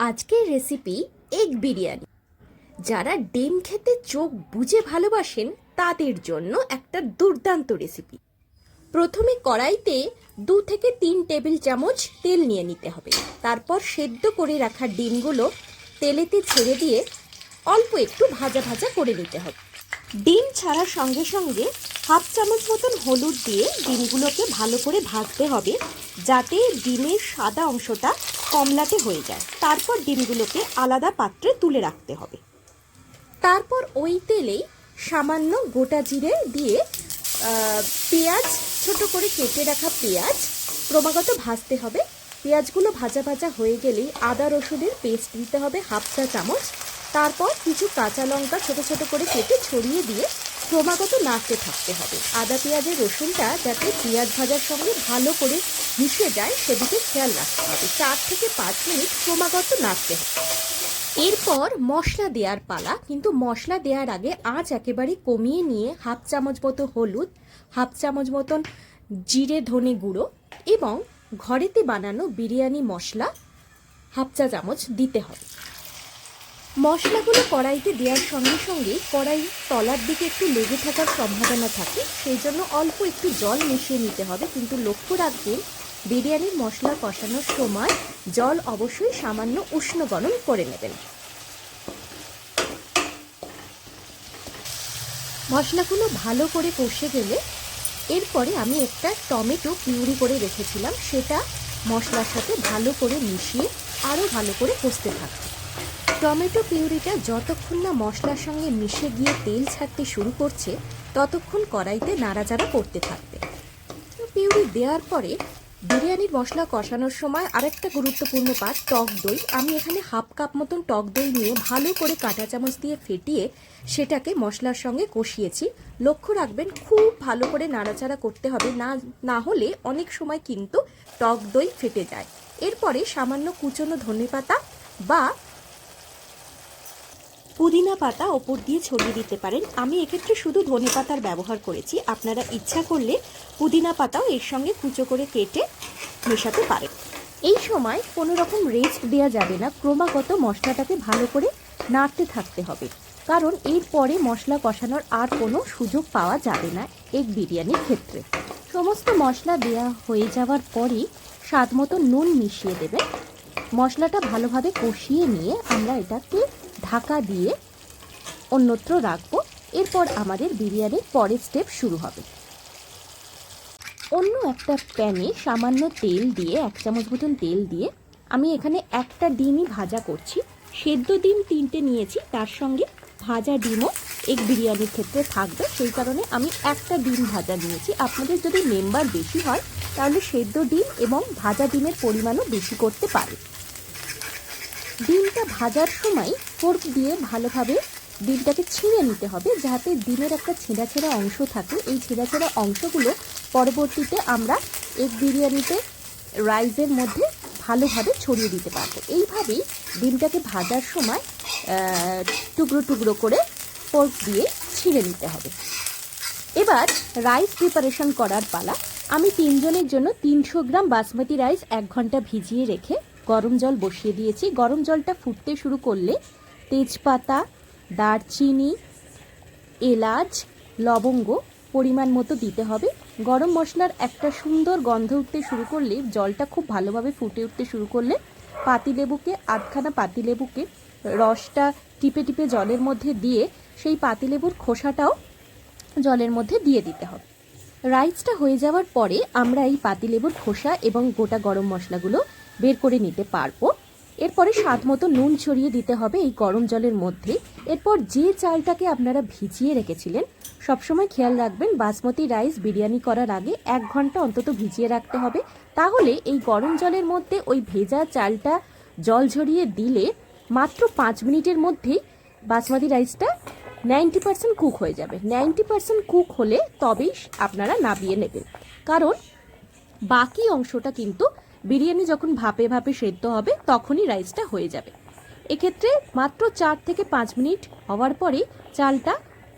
আজকের recipe egg biryani. যারা ডিম খেতে চোখ বুঝে ভালোবাসেন, তাদের জন্য একটা দুর্দান্ত রেসিপি প্রথমে কড়াইতে দু থেকে তিন টেবিল চামচ তেল নিয়ে নিতে হবে। তারপর সেদ্ধ করে রাখা ডিমগুলো তেলেতে ছেড়ে দিয়ে অল্প একটু ভাজা ভাজা করে নিতে হবে। ডিম ছাড়ার সঙ্গে সঙ্গে হাফ চামচ মতন হলুদ দিয়ে ডিমগুলোকে ভালো করে ভাজতে হবে যাতে ডিমের সাদা অংশটা কমলাতে হয়ে যায়। তারপর ডিমগুলোকে আলাদা পাত্রে তুলে রাখতে হবে। তারপর ওই তেলেই সামান্য গোটা জিরে দিয়ে পেঁয়াজ, ছোট করে কেটে রাখা পেঁয়াজ, ক্রমাগত ভাজতে হবে। পেঁয়াজগুলো ভাজা ভাজা হয়ে গেলেই আদা রসুনের পেস্ট দিতে হবে হাফ চা চামচ। তারপর কিছু কাঁচা লঙ্কা ছোট ছোট করে কেটে ছড়িয়ে দিয়ে ক্রমাগত নাড়তে থাকতে হবে। আদা পেঁয়াজের রসুনটা যাতে পেঁয়াজ ভাজার সঙ্গে ভালো করে মিশে যায়, সেদিকে খেয়াল রাখতে হবে। চার থেকে পাঁচ মিনিট ক্রমাগত নাড়তে হবে। এরপর মশলা দেওয়ার পালা, কিন্তু মশলা দেওয়ার আগে আঁচ একেবারে কমিয়ে নিয়ে হাফ চামচ মতো হলুদ, হাফ চামচ মতন জিরে, ধনে গুঁড়ো এবং ঘরেতে বানানো বিরিয়ানি মশলা হাফ চা চামচ দিতে হবে। মশলাগুলো কড়াইতে দেওয়ার সঙ্গে সঙ্গে কড়াই তলার দিকে একটু লেগে থাকার সম্ভাবনা থাকে, সেই জন্য অল্প একটু জল মিশিয়ে নিতে হবে। কিন্তু লক্ষ্য রাখবেন, বিরিয়ানির মশলা কষানোর সময় জল অবশ্যই সামান্য উষ্ণ গরম করে নেবেন। মশলাগুলো ভালো করে কষে গেলে এরপরে আমি একটা টমেটো পিউরি করে রেখেছিলাম, সেটা মশলার সাথে ভালো করে মিশিয়ে আরও ভালো করে কষতে থাকব। টমেটো পিউরিটা যতক্ষণ না মশলার সঙ্গে মিশে গিয়ে তেল ছাড়তে শুরু করছে, ততক্ষণ কড়াইতে নাড়াচাড়া করতে থাকবে। পিউরি দেওয়ার পরে বিরিয়ানির মশলা কষানোর সময় আরেকটা গুরুত্বপূর্ণ পার্ট, টক দই। আমি এখানে হাফ কাপ মতন টক দই নিয়ে ভালো করে কাঁটা চামচ দিয়ে ফেটিয়ে সেটাকে মশলার সঙ্গে কষিয়েছি। লক্ষ্য রাখবেন, খুব ভালো করে নাড়াচাড়া করতে হবে, না না হলে অনেক সময় কিন্তু টক দই ফেটে যায়। এরপরে সামান্য কুচনো ধনেপাতা বা পুদিনা পাতা ওপর দিয়ে ছড়িয়ে দিতে পারেন। আমি এক্ষেত্রে শুধু ধনে পাতার ব্যবহার করেছি। আপনারা ইচ্ছা করলে পুদিনা পাতাও এর সঙ্গে কুচো করে কেটে মেশাতে পারেন। এই সময় কোনো রকম রেস্ট দেওয়া যাবে না। ক্রমাগত মশলাটাকে ভালো করে নাড়তে থাকতে হবে। কারণ এরপরে মশলা কষানোর আর কোনো সুযোগ পাওয়া যাবে না এগ বিরিয়ানির ক্ষেত্রে। সমস্ত মশলা দেওয়া হয়ে যাওয়ার পরই স্বাদ মতো নুন মিশিয়ে দেবেন। মশলাটা ভালোভাবে কষিয়ে নিয়ে আমরা এটাকে ঢাকা দিয়ে অন্যত্র রাখব। এরপর আমাদের বিরিয়ানির পরের স্টেপ শুরু হবে। অন্য একটা প্যানে সামান্য তেল দিয়ে, এক চামচ মতন তেল দিয়ে আমি এখানে একটা ডিমই ভাজা করছি। সেদ্ধ ডিম তিনটে নিয়েছি, তার সঙ্গে ভাজা ডিমও এগ বিরিয়ানির ক্ষেত্রে থাকবে। সেই কারণে আমি একটা ডিম ভাজা নিয়েছি। আপনাদের যদি মেম্বার বেশি হয়, তাহলে সেদ্ধ ডিম এবং ভাজা ডিমের পরিমাণও বেশি করতে পারে ডিমটা ভাজার সময় ফোর্ক দিয়ে ভালোভাবে ডিমটাকে ছিঁড়ে নিতে হবে যাতে ডিমের একটা ছেঁড়া ছেঁড়া অংশ থাকে। এই ছেঁড়া ছেঁড়া অংশগুলো পরবর্তীতে আমরা এগ বিরিয়ানিতে রাইসের মধ্যে ভালোভাবে ছড়িয়ে দিতে পারব। এইভাবেই ডিমটাকে ভাজার সময় টুকরো টুকরো করে ফোর্ক দিয়ে ছিঁড়ে নিতে হবে। এবার রাইস প্রিপারেশন করার পালা। আমি তিনজনের জন্য তিনশো গ্রাম বাসমতি রাইস এক ঘণ্টা ভিজিয়ে রেখে গরম জল বসিয়ে দিয়েছি। গরম জলটা ফুটতে শুরু করলে তেজপাতা, দারচিনি, এলাচ, লবঙ্গ পরিমাণ মতো দিতে হবে। গরম মশলার একটা সুন্দর গন্ধ উঠতে শুরু করলে, জলটা খুব ভালোভাবে ফুটে উঠতে শুরু করলে পাতিলেবুকে, আধখানা পাতিলেবুকে রসটা টিপে টিপে জলের মধ্যে দিয়ে সেই পাতিলেবুর খোসাটাও জলের মধ্যে দিয়ে দিতে হবে। রাইসটা হয়ে যাওয়ার পরে আমরা এই পাতিলেবুর খোসা এবং গোটা গরম মশলাগুলো বের করে নিতে পারব। এরপরে স্বাদ মতো নুন ছড়িয়ে দিতে হবে এই গরম জলের মধ্যে। এরপর যে চালটাকে আপনারা ভিজিয়ে রেখেছিলেন, সবসময় খেয়াল রাখবেন বাসমতি রাইস বিরিয়ানি করার আগে এক ঘণ্টা অন্তত ভিজিয়ে রাখতে হবে। তাহলে এই গরম জলের মধ্যে ওই ভেজা চালটা জল ঝরিয়ে দিলে মাত্র পাঁচ মিনিটের মধ্যেই বাসমতি রাইসটা নাইনটি পার্সেন্ট কুক হয়ে যাবে। নাইনটি পার্সেন্ট কুক হলে তবেই আপনারা নাবিয়ে নেবেন। কারণ বাকি অংশটা কিন্তু বিরিয়ানি যখন ভাপে ভাপে সেদ্ধ হবে, তখনই রাইসটা হয়ে যাবে। এক্ষেত্রে মাত্র চার থেকে পাঁচ মিনিট হওয়ার পরেই চালটা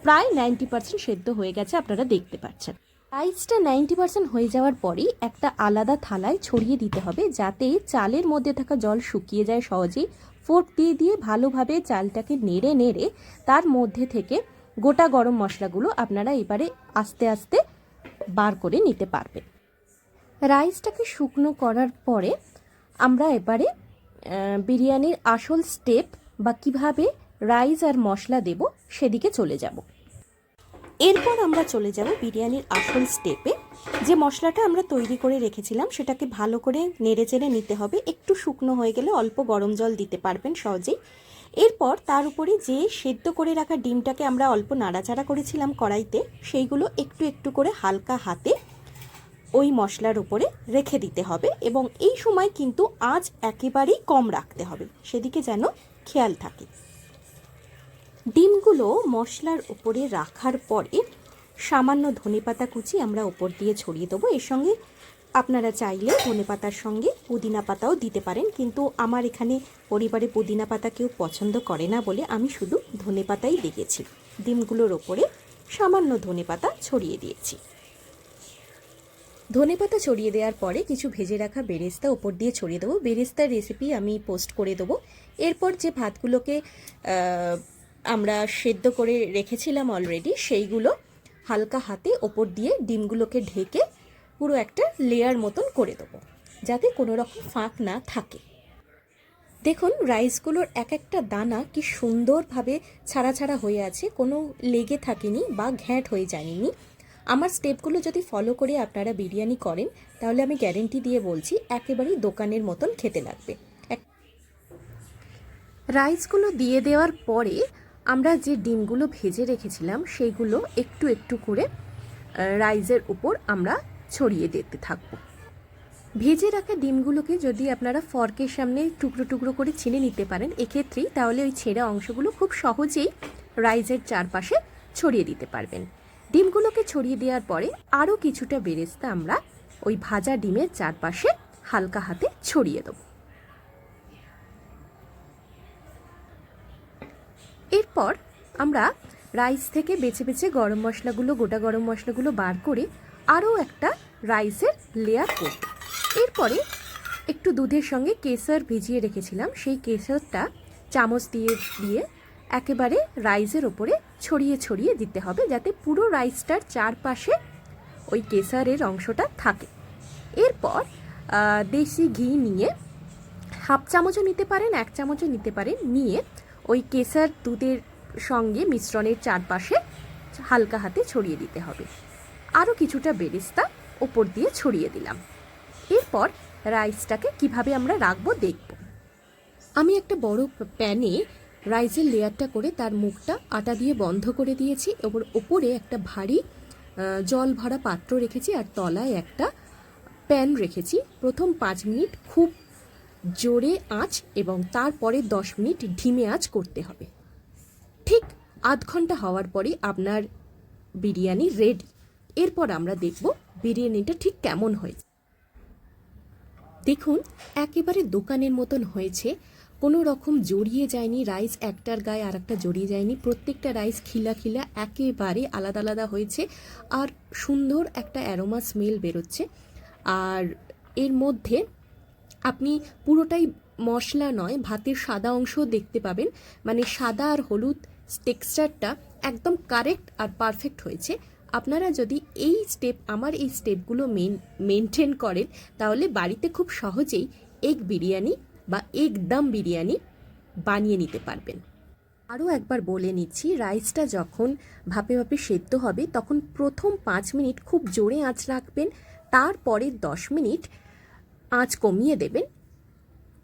প্রায় নাইনটি পার্সেন্ট সেদ্ধ হয়ে গেছে, আপনারা দেখতে পাচ্ছেন। রাইসটা নাইনটি পার্সেন্ট হয়ে যাওয়ার পরেই একটা আলাদা থালায় ছড়িয়ে দিতে হবে, যাতে চালের মধ্যে থাকা জল শুকিয়ে যায় সহজেই। ফোর্ক দিয়ে দিয়ে ভালোভাবে চালটাকে নেড়ে নেড়ে তার মধ্যে থেকে গোটা গরম মশলাগুলো আপনারা এবারে আস্তে আস্তে বার করে নিতে পারবেন। রাইসটাকে শুকনো করার পরে আমরা এবারে বিরিয়ানির আসল স্টেপ বা কীভাবে রাইস আর মশলা দেব সেদিকে চলে যাব। এরপর আমরা চলে যাব বিরিয়ানির আসল স্টেপে যে মশলাটা আমরা তৈরি করে রেখেছিলাম, সেটাকে ভালো করে নেড়ে চেড়ে নিতে হবে। একটু শুকনো হয়ে গেলে অল্প গরম জল দিতে পারবেন সহজেই। এরপর তার উপরে যে সেদ্ধ করে রাখা ডিমটাকে আমরা অল্প নাড়াচাড়া করেছিলাম কড়াইতে, সেইগুলো একটু একটু করে হালকা হাতে ওই মশলার উপরে রেখে দিতে হবে এবং এই সময় কিন্তু আঁচ একেবারেই কম রাখতে হবে। সেদিকে যেন খেয়াল থাকে। ডিমগুলো মশলার উপরে রাখার পরে সামান্য ধনেপাতা কুচি আমরা ওপর দিয়ে ছড়িয়ে দেবো। এর সঙ্গে আপনারা চাইলে ধনেপাতার সঙ্গে পুদিনা পাতাও দিতে পারেন, কিন্তু আমার এখানে পরিবারে পুদিনা পাতা কেউ পছন্দ করে না বলে আমি শুধু ধনেপাতাই দিয়েছি ডিমগুলোর ওপরে সামান্য ধনেপাতা ছড়িয়ে দিয়েছি। ধনেপাতা ছড়িয়ে দেওয়ার পরে কিছু ভেজে রাখা বেরেস্তা ওপর দিয়ে ছড়িয়ে দেবো। বেরেস্তার রেসিপি আমি পোস্ট করে দেবো। এরপর যে ভাতগুলোকে আমরা সেদ্ধ করে রেখেছিলাম অলরেডি সেইগুলো হালকা হাতে ওপর দিয়ে ডিমগুলোকে ঢেকে পুরো একটা লেয়ার মতন করে দেবো, যাতে কোনো রকম ফাঁক না থাকে। দেখুন রাইসগুলোর এক একটা দানা কি সুন্দরভাবে ছাড়া ছাড়া হয়ে আছে, কোনো লেগে থাকেনি বা ঘ্যাঁট হয়ে যায়নি। আমার স্টেপগুলো যদি ফলো করে আপনারা বিরিয়ানি করেন, তাহলে আমি গ্যারেন্টি দিয়ে বলছি একেবারেই দোকানের মতন খেতে লাগবে। রাইসগুলো দিয়ে দেওয়ার পরে আমরা যে ডিমগুলো ভেজে রেখেছিলাম সেইগুলো একটু একটু করে রাইসের উপর আমরা ছড়িয়ে দিতে থাকব। ভেজে রাখা ডিমগুলোকে যদি আপনারা ফর্কের সামনে টুকরো টুকরো করে ছিঁড়ে নিতে পারেন, এক্ষেত্রেই তাহলে ওই ছেঁড়া অংশগুলো খুব সহজেই রাইসের চারপাশে ছড়িয়ে দিতে পারবেন। ডিমগুলোকে ছড়িয়ে দেওয়ার পরে আরও কিছুটা বেরেস্তা আমরা ওই ভাজা ডিমের চারপাশে হালকা হাতে ছড়িয়ে দেবো। এরপর আমরা রাইস থেকে বেছে বেছে গরম মশলাগুলো, গোটা গরম মশলাগুলো বার করে আরও একটা রাইসের লেয়ার করব। এরপরে একটু দুধের সঙ্গে কেসার ভিজিয়ে রেখেছিলাম। সেই কেসারটা চামচ দিয়ে দিয়ে একেবারে রাইসের ওপরে ছড়িয়ে ছড়িয়ে দিতে হবে যাতে পুরো রাইসটার চারপাশে ওই কেসারের অংশটা থাকে। এরপর দেশি ঘি নিয়ে হাফ চামচও নিতে পারেন, এক চামচও নিতে পারেন, নিয়ে ওই কেসার দুধের সঙ্গে মিশ্রণের চারপাশে হালকা হাতে ছড়িয়ে দিতে হবে। আরও কিছুটা বেরিস্তা ওপর দিয়ে ছড়িয়ে দিলাম। এরপর রাইসটাকে কীভাবে আমরা রাখব দেখব। আমি একটা বড় প্যানে রাইসের লেয়ারটা করে তার মুখটা আটা দিয়ে বন্ধ করে দিয়েছি। ওপর, ওপরে একটা ভারী জল ভরা পাত্র রেখেছি আর তলায় একটা প্যান রেখেছি। প্রথম পাঁচ মিনিট খুব জোরে আঁচ এবং তারপরে দশ মিনিট ধিমে আঁচ করতে হবে। ঠিক আধ ঘণ্টা হওয়ার পরে আপনার বিরিয়ানি রেডি। এরপর আমরা দেখব বিরিয়ানিটা ঠিক কেমন হয়েছে। দেখুন, একেবারে দোকানের মতন হয়েছে। কোনো রকম জড়িয়ে যায়নি রাইস একটার গায়ে আর একটা জড়িয়ে যায়নি, প্রত্যেকটা রাইস খিলা খিলা একেবারে আলাদা আলাদা হয়েছে আর সুন্দর একটা অ্যারোমা স্মেল বেরোচ্ছে। আর এর মধ্যে আপনি পুরোটাই মশলা নয়, ভাতের সাদা অংশও দেখতে পাবেন। মানে সাদা আর হলুদ টেক্সচারটা একদম কারেক্ট আর পারফেক্ট হয়েছে। আপনারা যদি এই স্টেপ আমার এই স্টেপগুলো মেন মেনটেন করেন, তাহলে বাড়িতে খুব সহজেই এগ বিরিয়ানি বা এগ দম বিরিয়ানি বানিয়ে নিতে পারবেন। আরও একবার বলে নিচ্ছি, রাইসটা যখন ভাপে ভাপে সেদ্ধ হবে, তখন প্রথম পাঁচ মিনিট খুব জোরে আঁচ রাখবেন, তারপরে দশ মিনিট আঁচ কমিয়ে দেবেন।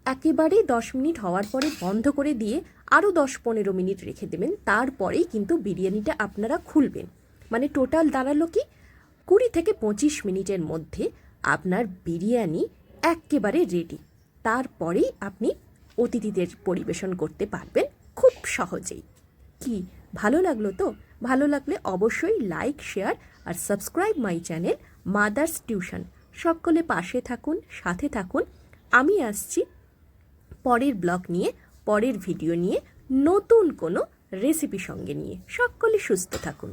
একেবারে দশ মিনিট হওয়ার পরে বন্ধ করে দিয়ে আরও দশ পনেরো মিনিট রেখে দেবেন, তারপরেই কিন্তু বিরিয়ানিটা আপনারা খুলবেন। মানে টোটাল দাঁড়াল কি, কুড়ি থেকে পঁচিশ মিনিটের মধ্যে আপনার বিরিয়ানি একেবারে রেডি। তারপরেই আপনি অতিথিদের পরিবেশন করতে পারবেন খুব সহজেই। কি, ভালো লাগল তো? ভালো লাগলে অবশ্যই like, share R subscribe my channel mother's tuition. সকলে পাশে থাকুন, সাথে থাকুন। আমি আসছি পরের ব্লগ নিয়ে, পরের ভিডিও নিয়ে নতুন কোনো রেসিপি সঙ্গে নিয়ে। সকলে সুস্থ থাকুন।